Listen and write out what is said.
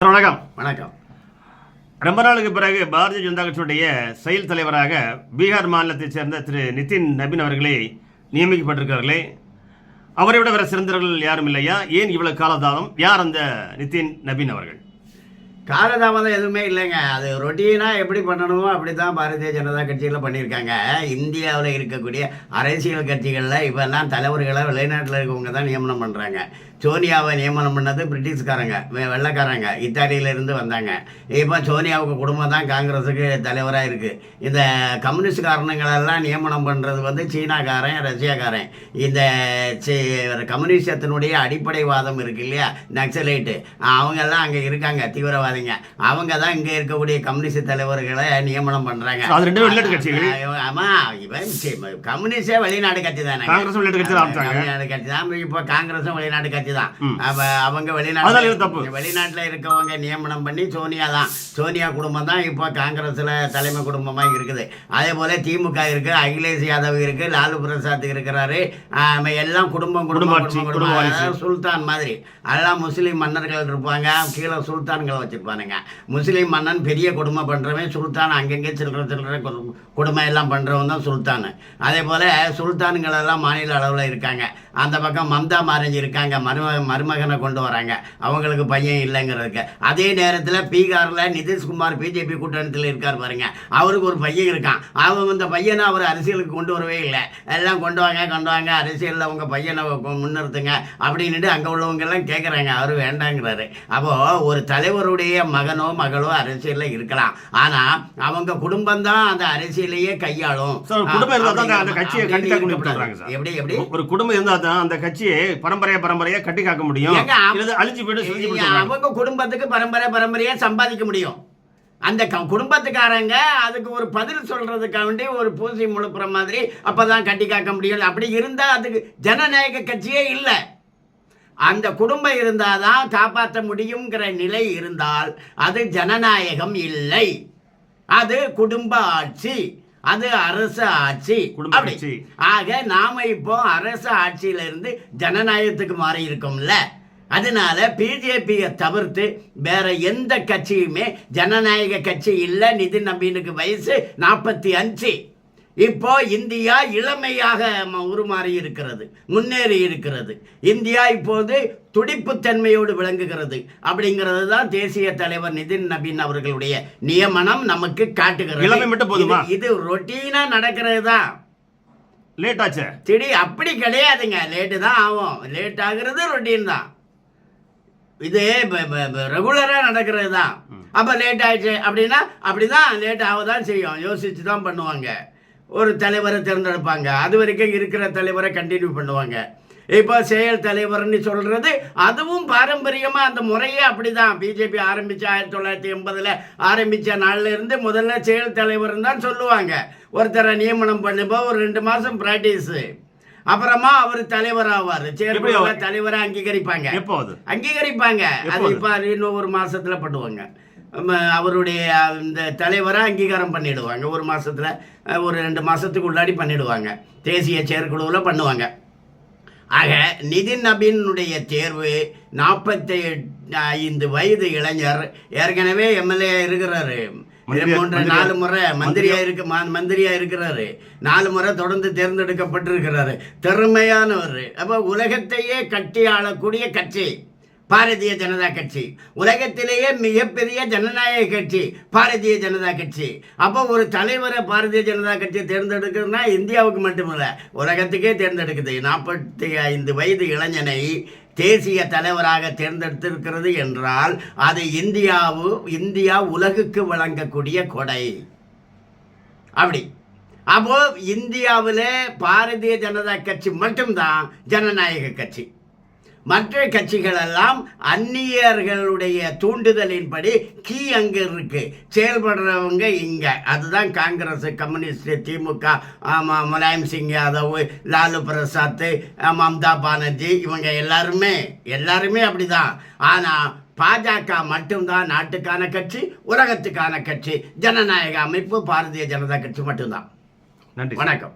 வணக்கம். வணக்கம். ரொம்ப நாளுக்கு பிறகு பாரதிய ஜனதா கட்சியுடைய செயல் தலைவராக பீகார் மாநிலத்தைச் சேர்ந்த திரு நிதின் நபின் அவர்களே நியமிக்கப்பட்டிருக்கிறார்களே. அவரை விட வேற சிறந்தவர்கள் யாரும் இல்லையா? ஏன் இவ்வளவு காலதாமம் யார் அந்த நிதின் நபின் அவர்கள்? காலதாமதம் எதுவுமே இல்லைங்க. அது ரொட்டீனாக எப்படி பண்ணணுமோ அப்படி தான் பாரதிய ஜனதா கட்சியில் பண்ணியிருக்காங்க. இந்தியாவில் இருக்கக்கூடிய அரசியல் கட்சிகளில் இப்போல்லாம் தலைவர்களை வெளிநாட்டில் இருக்கவங்க தான் நியமனம் பண்ணுறாங்க சோனியாவை நியமனம் பண்ணது பிரிட்டிஷ்காரங்க வெள்ளைக்காரங்க. இத்தாலியிலேருந்து வந்தாங்க. இப்போ சோனியாவுக்கு குடும்பம் தான் காங்கிரஸுக்கு தலைவராக இருக்குது இந்த கம்யூனிஸ்ட் காரணங்களெல்லாம் நியமனம் பண்ணுறது வந்து சீனாக்காரன் ரஷ்யாக்காரன். இந்த கம்யூனிசத்தினுடைய அடிப்படைவாதம் இருக்கு இல்லையா? நக்சலைட்டு. அவங்கெல்லாம் அங்கே இருக்காங்க தீவிரவாதிங்க. அவங்க தான் இங்கே இருக்கக்கூடிய கம்யூனிஸ்ட் தலைவர்களை நியமனம் பண்ணுறாங்க அது ரெண்டு வெளிநாட்டு கட்சிகள். ஆமா இவன் கம்யூனிஸ்டே வெளிநாடு கட்சி தானே. வெளிநாடு கட்சி தான். இப்போ காங்கிரஸும் வெளிநாட்டு கட்சி தான் ம். அப்ப அவங்க அதனால இது தப்பு. வெளிநாட்டு வெளிநாட்டில் இருக்கவங்க நியமனம் பண்ணி சோனியா தான். சோனியா குடும்பம் தான் இப்போ காங்கிரஸில் தலைமை குடும்பமாக இருக்குது. அதே போல திமுக இருக்கு அகிலேஷ் யாதவ் இருக்கு லாலு பிரசாத் இருக்கிறாரு. எல்லாம் குடும்பம் குடும்பம் குடும்பம் குடும்பம். சுல்தான் மாதிரி. அதெல்லாம் முஸ்லீம் மன்னர்கள் இருப்பாங்க கீழே சுல்தான்களை வச்சிருப்பானுங்க. முஸ்லீம் மன்னன் பெரிய கொடுமை பண்ணுறவன் சுல்தான் அங்கங்கே சில்லற சில்லற கொடு- கொடுமை எல்லாம் பண்ணுறவன் தான் சுல்தான். அதே போல் சுல்தான்கள் எல்லாம் மாநில அளவில் இருக்காங்க. அந்த பக்கம் மம்தா மாரஞ்சி இருக்காங்க மருமக மருமகனை கொண்டு வராங்க. அவங்களுக்கு பையன் இல்லைங்கிறதுக்கு. அதே நேரத்தில் பீகாரில் நிதிஷ்குமார் பிஜேபி கூட்டணியில் இருக்கார் பாருங்க. அவருக்கு ஒரு பையன் இருக்கான். அவன் இந்த பையனை அவர் அரசியலுக்கு கொண்டு வரவே இல்லை. எல்லாம் கொண்டு வாங்க கொண்டு வாங்க அரசியலில் உங்கள் பையனை முன்னிறுத்துங்க அப்படின்னுட்டு அங்கே உள்ளவங்க எல்லாம் கேட்குறாங்க அவர் வேண்டாங்கிறாரு. அப்போது ஒரு தலைவருடைய மகனோ மகளோ அரசியலில் இருக்கலாம். ஆனால் அவங்க குடும்பம் தான் அந்த அரசியலையே கையாளும். குடும்பம். எப்படி எப்படி? ஒரு குடும்பம் இருந்தா தான் அந்த கட்சியை பரம்பரையா பரம்பரையா கட்டி காக்க முடியும் ஐயா, போயிட்டு அவங்க குடும்பத்துக்கு பரம்பரை பரம்பரையா சம்பாதிக்க முடியும். அந்த குடும்பத்துக்காரங்க அதுக்கு ஒரு பதில் சொல்றதுக்காக வேண்டி ஒரு பூசி முழுப்புற மாதிரி அப்பதான் கட்டி காக்க முடியும். அப்படி இருந்தா அதுக்கு ஜனநாயக கட்சியே இல்லை. அந்த குடும்பம் இருந்தாதான் காப்பாற்ற முடியுங்கிற நிலை இருந்தால் அது ஜனநாயகம் இல்லை. அது குடும்ப ஆட்சி. அது அரசு ஆட்சி. குடும்ப அப்படி. ஆக நாம இப்போ அரசு ஆட்சியில இருந்து ஜனநாயகத்துக்கு மாறி இருக்கோம்ல அதனால பிஜேபியை தவிர்த்து வேற எந்த கட்சியுமே ஜனநாயக கட்சி இல்லை நிதின் நபீனுக்கு வயசு நாற்பத்தி அஞ்சு. இப்போ இந்தியா இளமையாக உருமாறி இருக்கிறது முன்னேறி இருக்கிறது இந்தியா இப்போது துடிப்புத்தன்மையோடு விளங்குகிறது அப்படிங்கிறது தான் தேசிய தலைவர் நிதின் நபீன் அவர்களுடைய நியமனம் நமக்கு காட்டுகிறது. இளமை மட்டும் போதுமா? இது- ரொட்டீனா நடக்கிறது தான். லேட் ஆச்சு? திடீர் அப்படி கிடையாதுங்க. லேட்டு தான் ஆகும். லேட் ஆகுறது ரொட்டீன் தான். இது ரெகுலராக நடக்கிறது தான். அப்போ லேட் ஆயிடுச்சு அப்படின்னா அப்படிதான் லேட் ஆக தான் செய்யும். யோசிச்சு தான் பண்ணுவாங்க. ஒரு தலைவரை தேர்ந்தெடுப்பாங்க. அது வரைக்கும் இருக்கிற தலைவரை கண்டினியூ பண்ணுவாங்க. இப்போ செயல் தலைவர்னு சொல்றது அதுவும் பாரம்பரியமா அந்த முறையே அப்படிதான். பிஜேபி ஆரம்பிச்ச ஆயிரத்தி தொள்ளாயிரத்தி எண்பதுல ஆரம்பிச்ச நாள்ல இருந்து முதல்ல செயல் தலைவர்னு தான் சொல்லுவாங்க. ஒருத்தரை நியமனம் பண்ணுப்போ ஒரு ரெண்டு மாசம் பிராக்டிஸ் அப்புறமா அவர் தலைவர் ஆவார். அவர்? தலைவரை அங்கீகரிப்பாங்க. அங்கீகரிப்பாங்க. அது? இப்போ இன்னும் ஒரு மாசத்துல பண்ணுவாங்க. அவருடைய இந்த தலைவரை அங்கீகாரம் பண்ணிடுவாங்க. ஒரு மாசத்துல அஹ், ஒரு ரெண்டு மாசத்துக்கு உள்ளாடி பண்ணிடுவாங்க. தேசிய செயற்குழுவில் பண்ணுவாங்க. ஆக நிதின் நபீனுடைய தேர்வு நாற்பத்தி ஐந்து வயது இளைஞர் ஏற்கனவே எம்எல்ஏ இருக்கிறாரு. மூன்று நாலு முறை மந்திரியா இருக்கு மந்திரியா இருக்கிறாரு. நாலு முறை தொடர்ந்து தேர்ந்தெடுக்கப்பட்டிருக்கிறாரு. திறமையானவர். அப்ப உலகத்தையே கட்டி ஆளக்கூடிய கட்சி. பாரதிய ஜனதா கட்சி. உலகத்திலேயே மிகப்பெரிய ஜனநாயக கட்சி பாரதிய ஜனதா கட்சி. அப்போ ஒரு தலைவரை பாரதிய ஜனதா கட்சி தேர்ந்தெடுக்கிறதுனா இந்தியாவுக்கு மட்டுமில்ல உலகத்துக்கே தேர்ந்தெடுக்குது. நாற்பத்தி ஐந்து வயது இளைஞனை தேசிய தலைவராக தேர்ந்தெடுத்திருக்கிறது என்றால் அது இந்தியாவு இந்தியா உலகுக்கு வழங்கக்கூடிய கொடை. அப்படி. அப்போ இந்தியாவில் பாரதிய ஜனதா கட்சி மட்டும்தான் ஜனநாயக கட்சி. மற்ற கட்சிகள் எல்லாம் அந்நியர்களுடைய தூண்டுதலின்படி கீ அங்க இருக்கு. செயல்படுறவங்க இங்க. அதுதான் காங்கிரஸ் கம்யூனிஸ்ட் திமுக ஆமா, முலாயம் சிங் யாதவ் லாலு பிரசாத் மம்தா பானர்ஜி இவங்க எல்லாருமே எல்லாருமே அப்படிதான். ஆனா பாஜக மட்டும்தான் நாட்டுக்கான கட்சி உலகத்துக்கான கட்சி. ஜனநாயக அமைப்பு பாரதிய ஜனதா கட்சி மட்டும்தான். நன்றி. வணக்கம்.